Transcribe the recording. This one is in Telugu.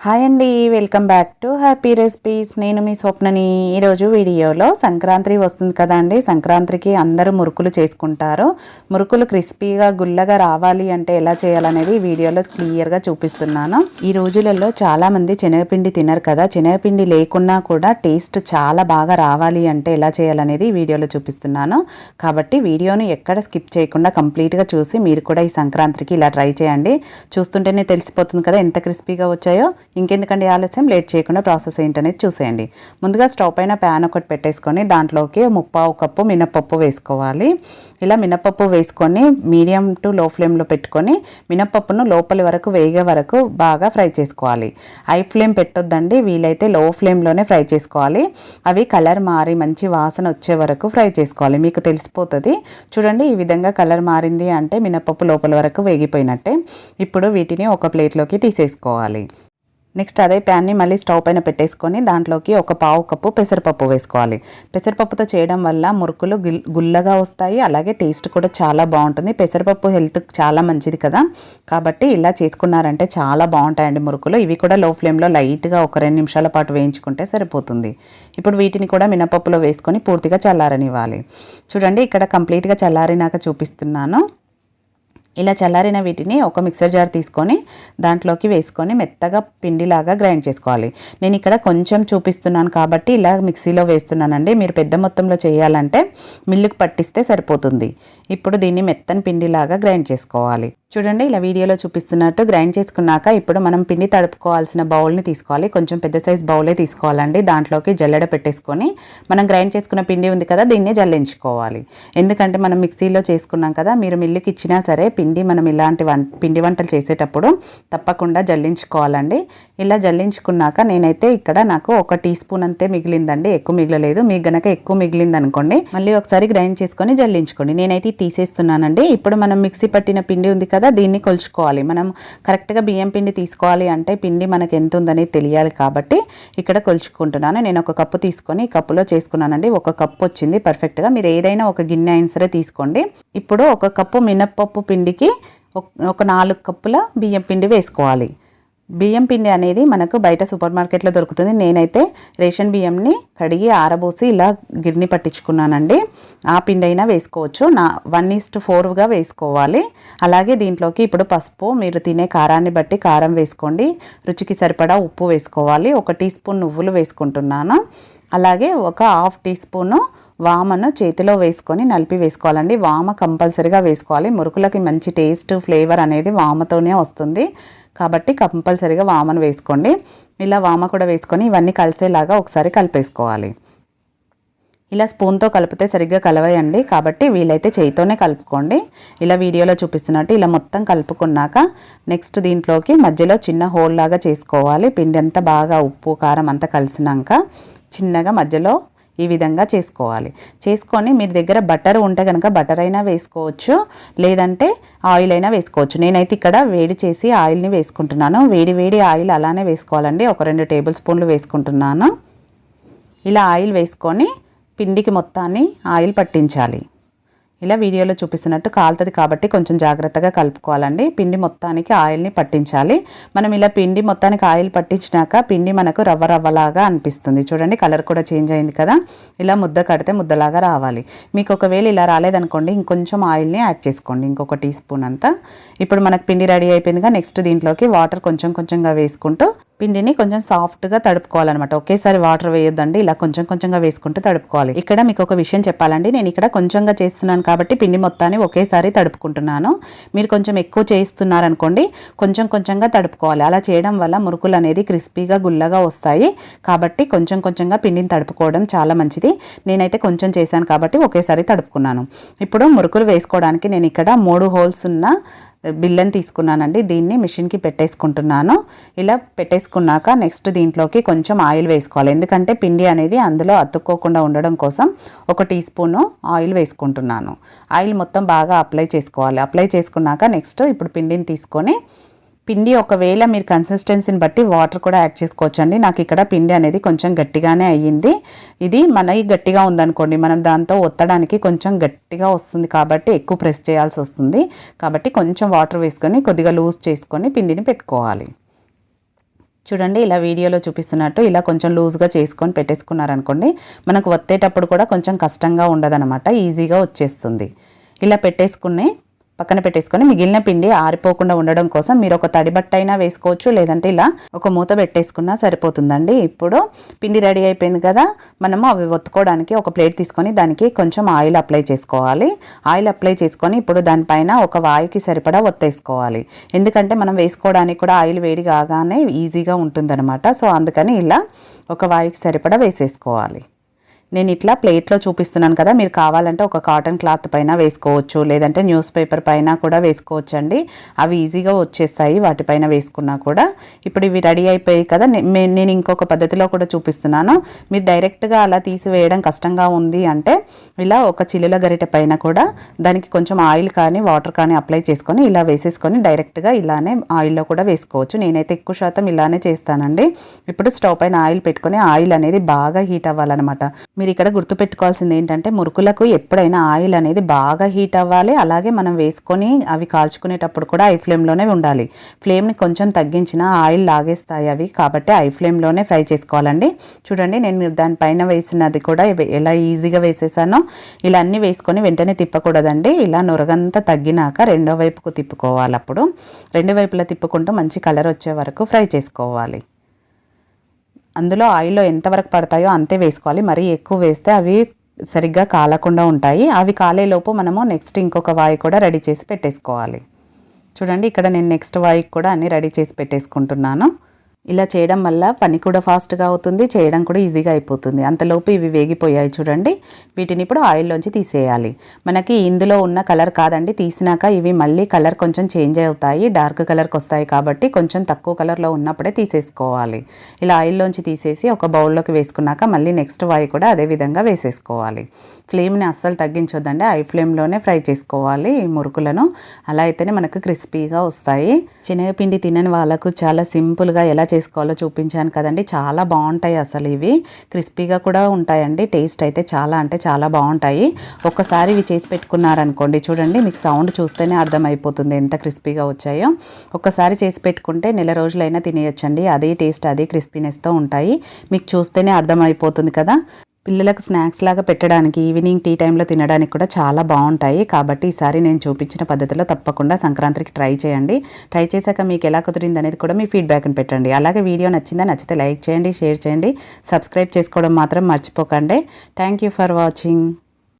హాయ్ అండి welcome back to happy recipes నేను మీ స్వప్నని ఈరోజు వీడియోలో సంక్రాంతి వస్తుంది కదా అండి. సంక్రాంతికి అందరూ మురుకులు చేసుకుంటారు. మురుకులు క్రిస్పీగా గుల్లగా రావాలి అంటే ఎలా చేయాలనేది వీడియోలో క్లియర్గా చూపిస్తున్నాను. ఈ రోజులలో చాలామంది శనగపిండి తినరు కదా. శనగపిండి లేకున్నా కూడా టేస్ట్ చాలా బాగా రావాలి అంటే ఎలా చేయాలనేది వీడియోలో చూపిస్తున్నాను. కాబట్టి వీడియోను ఎక్కడ స్కిప్ చేయకుండా కంప్లీట్గా చూసి మీరు కూడా ఈ సంక్రాంతికి ఇలా ట్రై చేయండి. చూస్తుంటేనే తెలిసిపోతుంది కదా ఎంత క్రిస్పీగా వచ్చాయో. ఇంకెందుకండి ఆలస్యం? లేట్ చేయకుండా ప్రాసెస్ ఏంటనేది చూసేయండి. ముందుగా స్టవ్ పైన ప్యాన్ ఒకటి పెట్టేసుకొని దాంట్లోకి ముప్పావు కప్పు మినపప్పు వేసుకోవాలి. ఇలా మినపప్పు వేసుకొని మీడియం టు లో ఫ్లేమ్లో పెట్టుకొని మినపప్పును లోపలి వరకు వేగే వరకు బాగా ఫ్రై చేసుకోవాలి. హై ఫ్లేమ్ పెట్టొద్దండి వీలైతే లో ఫ్లేమ్లోనే ఫ్రై చేసుకోవాలి. అవి కలర్ మారి మంచి వాసన వచ్చే వరకు ఫ్రై చేసుకోవాలి. మీకు తెలిసిపోతుంది. చూడండి ఈ విధంగా కలర్ మారింది అంటే మినపప్పు లోపల వరకు వేగిపోయినట్టే. ఇప్పుడు వీటిని ఒక ప్లేట్లోకి తీసేసుకోవాలి. నెక్స్ట్ అదే ప్యాన్ని మళ్ళీ స్టవ్ పైన పెట్టేసుకొని దాంట్లోకి ఒక పావు కప్పు పెసరపప్పు వేసుకోవాలి. పెసరపప్పుతో చేయడం వల్ల మురుకులు గిల్ గుల్లగా వస్తాయి. అలాగే టేస్ట్ కూడా చాలా బాగుంటుంది. పెసరపప్పు హెల్త్ చాలా మంచిది కదా. కాబట్టి ఇలా చేసుకున్నారంటే చాలా బాగుంటాయండి మురుకులు. ఇవి కూడా లో ఫ్లేమ్లో లైట్గా ఒక రెండు నిమిషాల పాటు వేయించుకుంటే సరిపోతుంది. ఇప్పుడు వీటిని కూడా మినపప్పులో వేసుకొని పూర్తిగా చల్లారనివ్వాలి. చూడండి ఇక్కడ కంప్లీట్గా చల్లారినాక చూపిస్తున్నాను. ఇలా చల్లారిన వీటిని ఒక మిక్సర్ జార్ తీసుకొని దాంట్లోకి వేసుకొని మెత్తగా పిండిలాగా గ్రైండ్ చేసుకోవాలి. నేను ఇక్కడ కొంచెం చూపిస్తున్నాను కాబట్టి ఇలా మిక్సీలో వేస్తున్నానండి. మీరు పెద్ద మొత్తంలో చేయాలంటే మిల్లుకు పట్టిస్తే సరిపోతుంది. ఇప్పుడు దీన్ని మెత్తని పిండిలాగా గ్రైండ్ చేసుకోవాలి. చూడండి ఇలా వీడియోలో చూపిస్తున్నట్టు గ్రైండ్ చేసుకున్నాక ఇప్పుడు మనం పిండి తడుపుకోవాల్సిన బౌల్ని తీసుకోవాలి. కొంచెం పెద్ద సైజ్ బౌలే తీసుకోవాలండి. దాంట్లోకి జల్లెడ పెట్టేసుకొని మనం గ్రైండ్ చేసుకున్న పిండి ఉంది కదా దీన్ని జల్లించుకోవాలి. ఎందుకంటే మనం మిక్సీలో చేసుకున్నాం కదా మీరు మిల్లుకి ఇచ్చినా సరే పిండి మనం ఇలాంటి పిండి వంటలు చేసేటప్పుడు తప్పకుండా జల్లించుకోవాలండి. ఇలా జల్లించుకున్నాక నేనైతే ఇక్కడ నాకు ఒక టీ స్పూన్ అంతే మిగిలిందండి. ఎక్కువ మిగలలేదు. మీకు గనక ఎక్కువ మిగిలింది అనుకోండి మళ్ళీ ఒకసారి గ్రైండ్ చేసుకొని జల్లించుకోండి. నేనైతే తీసేస్తున్నానండి. ఇప్పుడు మనం మిక్సీ పట్టిన పిండి ఉంది కదా దీన్ని కొలుచుకోవాలి. మనం కరెక్ట్గా బియ్యం పిండి తీసుకోవాలి అంటే పిండి మనకు ఎంత ఉందనేది తెలియాలి కాబట్టి ఇక్కడ కొలుచుకుంటున్నాను. నేను ఒక కప్పు తీసుకొని కప్పులో చేసుకున్నానండి. ఒక కప్పు వచ్చింది. పర్ఫెక్ట్గా మీరు ఏదైనా ఒక గిన్నె అయినా సరే తీసుకోండి. ఇప్పుడు ఒక కప్పు మినప్పప్పు పిండి పిండికి ఒక నాలుగు కప్పుల బియ్యం పిండి వేసుకోవాలి. బియ్యం పిండి అనేది మనకు బయట సూపర్ మార్కెట్లో దొరుకుతుంది. నేనైతే రేషన్ బియ్యంని కడిగి ఆరబోసి ఇలా గిర్ని పట్టించుకున్నానండి. ఆ పిండి అయినా వేసుకోవచ్చు. నా వన్ ఈస్ట్ ఫోర్గా వేసుకోవాలి. అలాగే దీంట్లోకి ఇప్పుడు పసుపు మీరు తినే కారాన్ని బట్టి కారం వేసుకోండి. రుచికి సరిపడా ఉప్పు వేసుకోవాలి. ఒక టీ స్పూన్ నువ్వులు వేసుకుంటున్నాను. అలాగే ఒక హాఫ్ టీ స్పూను వామను చేతిలో వేసుకొని నలిపి వేసుకోవాలండి. వామ కంపల్సరీగా వేసుకోవాలి. మురుకులకి మంచి టేస్ట్ ఫ్లేవర్ అనేది వామతోనే వస్తుంది. కాబట్టి కంపల్సరీగా వామను వేసుకోండి. ఇలా వామ కూడా వేసుకొని ఇవన్నీ కలిసేలాగా ఒకసారి కలిపేసుకోవాలి. ఇలా స్పూన్తో కలిపితే సరిగ్గా కలవేయండి. కాబట్టి వీలైతే చేయితోనే కలుపుకోండి. ఇలా వీడియోలో చూపిస్తున్నట్టు ఇలా మొత్తం కలుపుకున్నాక నెక్స్ట్ దీంట్లోకి మధ్యలో చిన్న హోల్ లాగా చేసుకోవాలి. పిండి అంతా బాగా ఉప్పు కారం అంతా కలిసినాక చిన్నగా మధ్యలో ఈ విధంగా చేసుకోవాలి. చేసుకొని మీ దగ్గర బటర్ ఉంటే కనుక బటర్ అయినా వేసుకోవచ్చు. లేదంటే ఆయిల్ అయినా వేసుకోవచ్చు. నేనైతే ఇక్కడ వేడి చేసి ఆయిల్ని వేసుకుంటున్నాను. వేడి వేడి ఆయిల్ అలానే వేసుకోవాలండి. ఒక రెండు టేబుల్ స్పూన్లు వేసుకుంటున్నాను. ఇలా ఆయిల్ వేసుకొని పిండికి మొత్తాన్ని ఆయిల్ పట్టించాలి. ఇలా వీడియోలో చూపిస్తున్నట్టు కాలుతుంది కాబట్టి కొంచెం జాగ్రత్తగా కలుపుకోవాలండి. పిండి మొత్తానికి ఆయిల్ని పట్టించాలి. మనం ఇలా పిండి మొత్తానికి ఆయిల్ పట్టించినాక పిండి మనకు రవ్వ రవ్వలాగా అనిపిస్తుంది. చూడండి కలర్ కూడా చేంజ్ అయింది కదా. ఇలా ముద్ద కడితే ముద్దలాగా రావాలి. మీకు ఒకవేళ ఇలా రాలేదనుకోండి ఇంకొంచెం ఆయిల్ని యాడ్ చేసుకోండి ఇంకొక టీ స్పూన్ అంతా. ఇప్పుడు మనకు పిండి రెడీ అయిపోయిందిగా నెక్స్ట్ దీంట్లోకి వాటర్ కొంచెం కొంచెంగా వేసుకుంటూ పిండిని కొంచెం సాఫ్ట్గా తడుపుకోవాలన్నమాట. ఒకేసారి వాటర్ వేయొద్దండి. ఇలా కొంచెం కొంచెంగా వేసుకుంటూ తడుపుకోవాలి. ఇక్కడ మీకు ఒక విషయం చెప్పాలండి. నేను ఇక్కడ కొంచెంగా చేస్తున్నాను కాబట్టి పిండి మొత్తాన్ని ఒకేసారి తడుపుకుంటున్నాను. మీరు కొంచెం ఎక్కువ చేస్తున్నారనుకోండి కొంచెం కొంచెంగా తడుపుకోవాలి. అలా చేయడం వల్ల మురుకులు అనేది క్రిస్పీగా గుల్లగా వస్తాయి. కాబట్టి కొంచెం కొంచెంగా పిండిని తడుపుకోవడం చాలా మంచిది. నేనైతే కొంచెం చేశాను కాబట్టి ఒకేసారి తడుపుకున్నాను. ఇప్పుడు మురుకులు వేసుకోవడానికి నేను ఇక్కడ మూడు హోల్స్ ఉన్న బిల్లని తీసుకున్నానండి. దీన్ని మిషన్కి పెట్టేసుకుంటున్నాను. ఇలా పెట్టేసుకున్నాక నెక్స్ట్ దీంట్లోకి కొంచెం ఆయిల్ వేసుకోవాలి. ఎందుకంటే పిండి అనేది అందులో అతుక్కోకుండా ఉండడం కోసం ఒక టీ స్పూను ఆయిల్ వేసుకుంటున్నాను. ఆయిల్ మొత్తం బాగా అప్లై చేసుకోవాలి. అప్లై చేసుకున్నాక నెక్స్ట్ ఇప్పుడు పిండిని తీసుకొని పిండి ఒకవేళ మీరు కన్సిస్టెన్సీని బట్టి వాటర్ కూడా యాడ్ చేసుకోవచ్చండి. నాకు ఇక్కడ పిండి అనేది కొంచెం గట్టిగానే అయ్యింది. ఇది మనకి గట్టిగా ఉందనుకోండి మనం దాంతో ఒత్తడానికి కొంచెం గట్టిగా వస్తుంది కాబట్టి ఎక్కువ ప్రెస్ చేయాల్సి వస్తుంది. కాబట్టి కొంచెం వాటర్ వేసుకొని కొద్దిగా లూజ్ చేసుకొని పిండిని పెట్టుకోవాలి. చూడండి ఇలా వీడియోలో చూపిస్తున్నట్టు ఇలా కొంచెం లూజ్గా చేసుకొని పెట్టేసుకున్నారనుకోండి మనకు వత్తేటప్పుడు కూడా కొంచెం కష్టంగా ఉండదనమాట ఈజీగా వచ్చేస్తుంది. ఇలా పెట్టేసుకుని పక్కన పెట్టేసుకొని మిగిలిన పిండి ఆరిపోకుండా ఉండడం కోసం మీరు ఒక తడి బట్ట అయినా వేసుకోవచ్చు లేదంటే ఇలా ఒక మూత పెట్టేసుకున్నా సరిపోతుందండి. ఇప్పుడు పిండి రెడీ అయిపోయింది కదా మనము అవి ఒత్తుకోవడానికి ఒక ప్లేట్ తీసుకొని దానికి కొంచెం ఆయిల్ అప్లై చేసుకోవాలి. ఆయిల్ అప్లై చేసుకొని ఇప్పుడు దానిపైన ఒక వాయికి సరిపడా ఒత్తేసుకోవాలి. ఎందుకంటే మనం వేసుకోవడానికి కూడా ఆయిల్ వేడి కాగానే ఈజీగా ఉంటుందన్నమాట. సో అందుకని ఇలా ఒక వాయికి సరిపడా వేసేసుకోవాలి. నేను ఇట్లా ప్లేట్లో చూపిస్తున్నాను కదా మీరు కావాలంటే ఒక కాటన్ క్లాత్ పైన వేసుకోవచ్చు లేదంటే న్యూస్ పేపర్ పైన కూడా వేసుకోవచ్చు అండి అవి ఈజీగా వచ్చేస్తాయి వాటిపైన వేసుకున్నా కూడా. ఇప్పుడు ఇవి రెడీ అయిపోయాయి కదా నేను ఇంకొక పద్ధతిలో కూడా చూపిస్తున్నాను. మీరు డైరెక్ట్గా అలా తీసివేయడం కష్టంగా ఉంది అంటే ఇలా ఒక చిల్లుల గరిటె పైన కూడా దానికి కొంచెం ఆయిల్ కానీ వాటర్ కానీ అప్లై చేసుకొని ఇలా వేసేసుకొని డైరెక్ట్గా ఇలానే ఆయిల్లో కూడా వేసుకోవచ్చు. నేనైతే ఎక్కువ శాతం ఇలానే చేస్తానండి. ఇప్పుడు స్టవ్ పైన ఆయిల్ పెట్టుకొని ఆయిల్ అనేది బాగా హీట్ అవ్వాలన్నమాట. మీరు ఇక్కడ గుర్తుపెట్టుకోవాల్సింది ఏంటంటే మురుకులకు ఎప్పుడైనా ఆయిల్ అనేది బాగా హీట్ అవ్వాలి. అలాగే మనం వేసుకొని అవి కాల్చుకునేటప్పుడు కూడా ఐ ఫ్లేమ్లోనే ఉండాలి. ఫ్లేమ్ని కొంచెం తగ్గించిన ఆయిల్ లాగేస్తాయి అవి. కాబట్టి ఐ ఫ్లేమ్లోనే ఫ్రై చేసుకోవాలండి. చూడండి నేను దానిపైన వేసినది కూడా ఎలా ఈజీగా వేసేసానో. ఇలా అన్నీ వేసుకొని వెంటనే తిప్పకూడదండి. ఇలా నొరగంతా తగ్గినాక రెండో వైపుకు తిప్పుకోవాలి అప్పుడు. రెండు వైపులా తిప్పుకుంటూ మంచి కలర్ వచ్చే వరకు ఫ్రై చేసుకోవాలి. అందులో ఆయిల్లో ఎంతవరకు పడతాయో అంతే వేసుకోవాలి. మరీ ఎక్కువ వేస్తే అవి సరిగ్గా కాలకుండా ఉంటాయి. అవి కాలేలోపు మనము నెక్స్ట్ ఇంకొక వాయి కూడా రెడీ చేసి పెట్టేసుకోవాలి. చూడండి ఇక్కడ నేను నెక్స్ట్ వాయికి కూడా అన్నీ రెడీ చేసి పెట్టేసుకుంటున్నాను. ఇలా చేయడం వల్ల పని కూడా ఫాస్ట్గా అవుతుంది చేయడం కూడా ఈజీగా అయిపోతుంది. అంతలోపు ఇవి వేగిపోయాయి చూడండి. వీటిని ఇప్పుడు ఆయిల్లోంచి తీసేయాలి. మనకి ఇందులో ఉన్న కలర్ కాదండి. తీసినాక ఇవి మళ్ళీ కలర్ కొంచెం చేంజ్ అవుతాయి. డార్క్ కలర్కి వస్తాయి కాబట్టి కొంచెం తక్కువ కలర్లో ఉన్నప్పుడే తీసేసుకోవాలి. ఇలా ఆయిల్లోంచి తీసేసి ఒక బౌల్లోకి వేసుకున్నాక మళ్ళీ నెక్స్ట్ వాయి కూడా అదే విధంగా వేసేసుకోవాలి. ఫ్లేమ్ని అస్సలు తగ్గించొద్దండి. ఐ ఫ్లేమ్లోనే ఫ్రై చేసుకోవాలి ఈ మురుకులను. అలా అయితేనే మనకు క్రిస్పీగా వస్తాయి. శనగపిండి తినని వాళ్ళకు చాలా సింపుల్గా ఎలా చేసుకోవాలో చూపించాను కదండి. చాలా బాగుంటాయి అసలు ఇవి. క్రిస్పీగా కూడా ఉంటాయండి. టేస్ట్ అయితే చాలా అంటే చాలా బాగుంటాయి. ఒక్కసారి ఇవి చేసి పెట్టుకున్నారనుకోండి చూడండి మీకు సౌండ్ చూస్తేనే అర్థమైపోతుంది ఎంత క్రిస్పీగా వచ్చాయో. ఒక్కసారి చేసి పెట్టుకుంటే నెల రోజులైనా తినేయొచ్చండి. అదే టేస్ట్ అదే క్రిస్పీనెస్తో ఉంటాయి. మీకు చూస్తేనే అర్థమైపోతుంది కదా. పిల్లలకు స్నాక్స్ లాగా పెట్టడానికి ఈవినింగ్ టీ టైంలో తినడానికి కూడా చాలా బాగుంటాయి. కాబట్టి ఈసారి నేను చూపించిన పద్ధతిలో తప్పకుండా సంక్రాంతికి ట్రై చేయండి. ట్రై చేశాక మీకు ఎలా కుదిరింది అనేది కూడా మీ ఫీడ్బ్యాక్ని పెట్టండి. అలాగే వీడియో నచ్చిందా నచ్చితే లైక్ చేయండి షేర్ చేయండి. సబ్స్క్రైబ్ చేసుకోవడం మాత్రం మర్చిపోకండి. Thank you for watching.